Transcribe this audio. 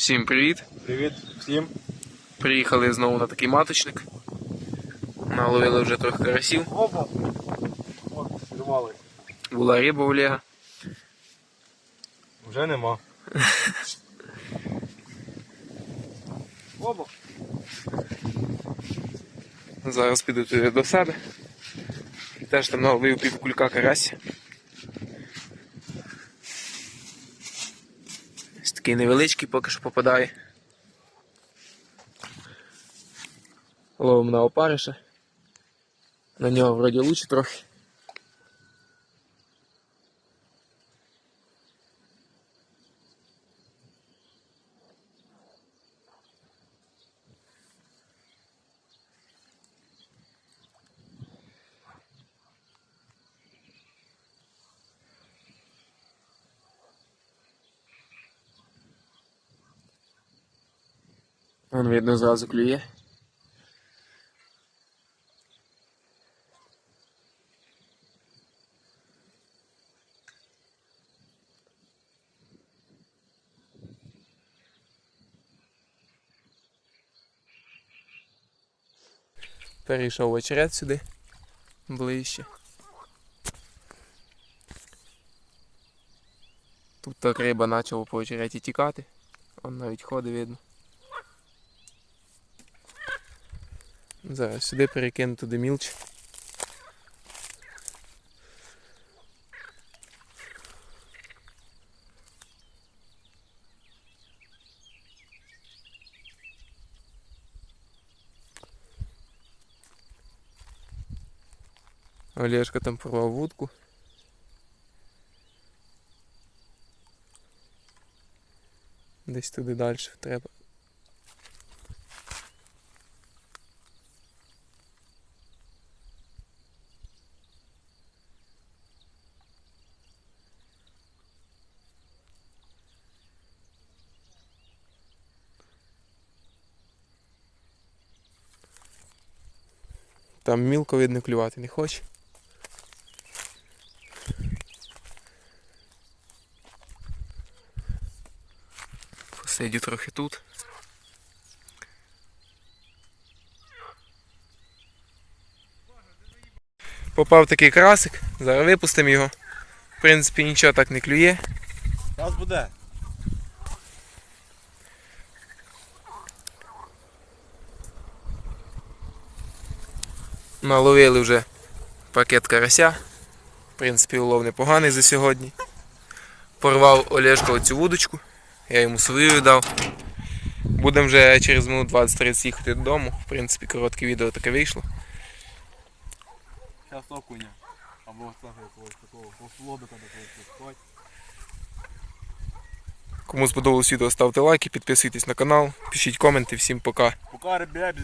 Всім привіт! Привіт всім. Приїхали знову на такий маточник. Наловили вже трохи карасів. Опа! От, зірвали. Була риба у Олега. Вже нема. Опа! Зараз піду туди до себе. Теж там наловив пів кулька такий невеличкий поки що попадає. Ловимо на опариша. На нього вроді лучше трохи. Вон видно зразу клює. Перейшов очерет сюди ближче. Тут так риба почала по очереті тікати. Он навіть ходить видно. Зараз сюди перекину туди мілч. Олежка там порвав вудку. Десь туди далі треба. Там мілко видно клювати не хоче. Посидю трохи тут. Попав такий красик, зараз випустимо його. В принципі, нічого так не клює. Зараз буде. Наловили вже пакет карася. В принципі, улов непоганий за сьогодні. Порвав Олешка оцю вудочку, я йому свою дав. Будемо вже через минут 20-30 їхати додому. В принципі, коротке відео таке вийшло. Зараз окуня. Або якогось такого лобика такого. Кому сподобалось відео, ставте лайки, підписуйтесь на канал, пишіть коменти. Всім пока. Пока, ребят,